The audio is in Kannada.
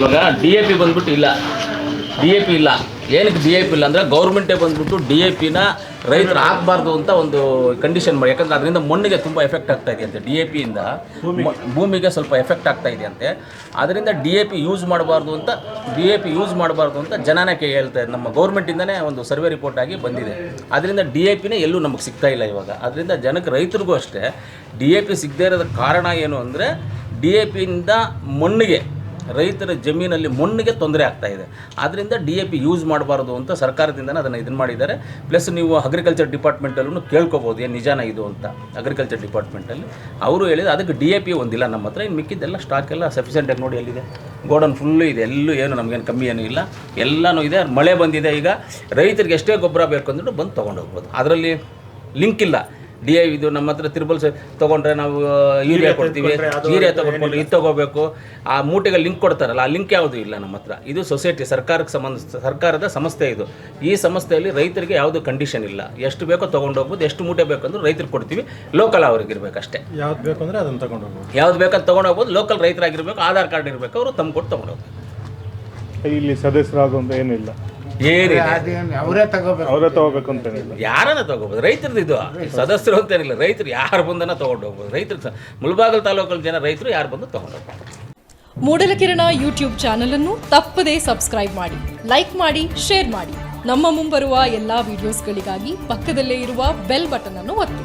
ಇವಾಗ ಡಿ ಎ ಪಿ ಬಂದ್ಬಿಟ್ಟು ಇಲ್ಲ ಡಿ ಎ ಪಿ ಇಲ್ಲ ಏನಕ್ಕೆ ಡಿ ಎ ಪಿ ಇಲ್ಲ ಅಂದರೆ ಗೌರ್ಮೆಂಟೇ ಬಂದ್ಬಿಟ್ಟು ಡಿ ಎ ಪಿನ ರೈತರು ಹಾಕಬಾರ್ದು ಅಂತ ಒಂದು ಕಂಡೀಷನ್ ಮಾಡಿ ಯಾಕಂದ್ರೆ ಅದರಿಂದ ಮಣ್ಣಿಗೆ ತುಂಬ ಎಫೆಕ್ಟ್ ಆಗ್ತಾ ಇದೆ ಅಂತೆ ಡಿ ಎ ಪಿಯಿಂದ ಭೂಮಿಗೆ ಸ್ವಲ್ಪ ಎಫೆಕ್ಟ್ ಆಗ್ತಾ ಇದೆ ಅಂತೆ ಅದರಿಂದ ಡಿ ಎ ಪಿ ಯೂಸ್ ಮಾಡಬಾರ್ದು ಅಂತ ಡಿ ಎ ಪಿ ಯೂಸ್ ಮಾಡಬಾರ್ದು ಅಂತ ಜನನೇ ಹೇಳ್ತಾರೆ ನಮ್ಮ ಗೌರ್ಮೆಂಟಿಂದನೇ ಒಂದು ಸರ್ವೆ ರಿಪೋರ್ಟ್ ಆಗಿ ಬಂದಿದೆ ಅದರಿಂದ ಡಿ ಎ ಪಿನೇ ಎಲ್ಲೂ ನಮಗೆ ಸಿಗ್ತಾ ಇಲ್ಲ ಇವಾಗ ಅದರಿಂದ ಜನಕ್ಕೆ ರೈತರಿಗೂ ಅಷ್ಟೇ ಡಿ ಎ ಪಿ ಸಿಗದೇ ಇರೋದ ಕಾರಣ ಏನು ಅಂದರೆ ಡಿ ಎ ಪಿಯಿಂದ ಮಣ್ಣಿಗೆ ರೈತರ ಜಮೀನಲ್ಲಿ ಮಣ್ಣಿಗೆ ತೊಂದರೆ ಆಗ್ತಾ ಇದೆ. ಆದ್ದರಿಂದ ಡಿ ಎ ಪಿ ಯೂಸ್ ಮಾಡಬಾರ್ದು ಅಂತ ಸರ್ಕಾರದಿಂದ ಅದನ್ನು ಇದನ್ನು ಮಾಡಿದ್ದಾರೆ. ಪ್ಲಸ್ ನೀವು ಅಗ್ರಿಕಲ್ಚರ್ ಡಿಪಾರ್ಟ್ಮೆಂಟಲ್ಲೂ ಕೇಳ್ಕೊಬೋದು, ಏನು ನಿಜಾನ ಇದು ಅಂತ ಅಗ್ರಿಕಲ್ಚರ್ ಡಿಪಾರ್ಟ್ಮೆಂಟಲ್ಲಿ ಅವರು ಹೇಳಿದ್ರು ಅದಕ್ಕೆ ಡಿ ಎ ಪಿ ಒಂದಿಲ್ಲ ನಮ್ಮ ಹತ್ರ ಇನ್ನು ಮಿಕ್ಕಿದ್ದೆಲ್ಲ ಸ್ಟಾಕ್ ಎಲ್ಲ ಸಫಿಷಿಯೆಂಟಾಗಿ ನೋಡಿ ಎಲ್ಲಿದೆ. ಗೋಡನ್ ಫುಲ್ಲು ಇದೆ, ಎಲ್ಲೂ ಏನು ನಮಗೇನು ಕಮ್ಮಿ ಏನೂ ಇಲ್ಲ. ಎಲ್ಲನೂ ಇದೆ, ಮಳೆ ಬಂದಿದೆ ಈಗ. ರೈತರಿಗೆ ಎಷ್ಟೇ ಗೊಬ್ಬರ ಬೇಕು ಅಂದ್ಬಿಟ್ಟು ಬಂದು ತೊಗೊಂಡು ಹೋಗ್ಬೋದು. ಅದರಲ್ಲಿ ಲಿಂಕ್ ಇಲ್ಲ. ಡಿ ಐ ಇದು ನಮ್ಮ ಹತ್ರ ತ್ರಿಬಲ್ ತೊಗೊಂಡ್ರೆ ನಾವು ಯೂರಿಯಾ ಕೊಡ್ತೀವಿ. ಯೂರಿಯಾ ತೊಗೊಂಡ್ಕೊಂಡು ಇದು ತೊಗೋಬೇಕು. ಆ ಮೂಟೆಗೆ ಲಿಂಕ್ ಕೊಡ್ತಾರಲ್ಲ ಆ ಲಿಂಕ್ ಯಾವುದೂ ಇಲ್ಲ ನಮ್ಮ ಹತ್ರ. ಇದು ಸೊಸೈಟಿ ಸರ್ಕಾರಕ್ಕೆ ಸಂಬಂಧ ಸರ್ಕಾರದ ಸಂಸ್ಥೆ ಇದು. ಈ ಸಂಸ್ಥೆಯಲ್ಲಿ ರೈತರಿಗೆ ಯಾವುದು ಕಂಡೀಷನ್ ಇಲ್ಲ. ಎಷ್ಟು ಬೇಕೋ ತೊಗೊಂಡು ಹೋಗ್ಬೋದು ಎಷ್ಟು ಮೂಟೆ ಬೇಕಂದ್ರೆ ರೈತರಿಗೆ ಕೊಡ್ತೀವಿ. ಲೋಕಲ್ ಅವ್ರಿಗೆ ಇರಬೇಕಷ್ಟೇ ಯಾವ್ದು ಬೇಕು ಅಂದರೆ ಅದನ್ನು ತಗೊಂಡು ಹೋಗ್ಬೋದು. ಯಾವ್ದು ಬೇಕಂತ ತೊಗೊಂಡು ಹೋಗ್ಬೋದು ಲೋಕಲ್ ರೈತರಾಗಿರ್ಬೇಕು ಆಧಾರ್ ಕಾರ್ಡ್ ಇರಬೇಕು ಅವರು ತಮ್ಮ ಕೊಟ್ಟು ತೊಗೊಂಡು ಹೋಗ್ಬೇಕು ಇಲ್ಲಿ ಏನು ಏನಿಲ್ಲ. ಏನಿಲ್ಲ ಅವರೇ ತಗೋಬೇಕು. ಅವರೇ ತಗೋಬೇಕು ಅಂತೇನಿಲ್ಲ ಯಾರನ್ನ ತಗೋಬೋದು? ರೈತರದ್ದು ಇದು. ಸದಸ್ಯರು ಅಂತೇನಿಲ್ಲ ರೈತರು ಯಾರು ಬಂದನ ತಗೊಂಡು ಹೋಗ್ಬೋದು? ರೈತರು ಮುಳಬಾಗಲ್ ತಾಲೂಕಲ್ಲಿ ಜನ ರೈತರು ಯಾರು ಬಂದು ತಗೊಂಡು ಹೋಗ್ಬೋದು? ಮೂಡಲಕಿರಣ ಯೂಟ್ಯೂಬ್ ಚಾನಲ್ ಅನ್ನು ತಪ್ಪದೇ ಸಬ್ಸ್ಕ್ರೈಬ್ ಮಾಡಿ. ಲೈಕ್ ಮಾಡಿ ಶೇರ್ ಮಾಡಿ. ನಮ್ಮ ಮುಂಬರುವ ಎಲ್ಲಾ ವಿಡಿಯೋಸ್ಗಳಿಗಾಗಿ ಪಕ್ಕದಲ್ಲೇ ಇರುವ ಬೆಲ್ ಬಟನ್ ಅನ್ನು ಒತ್ತಿ.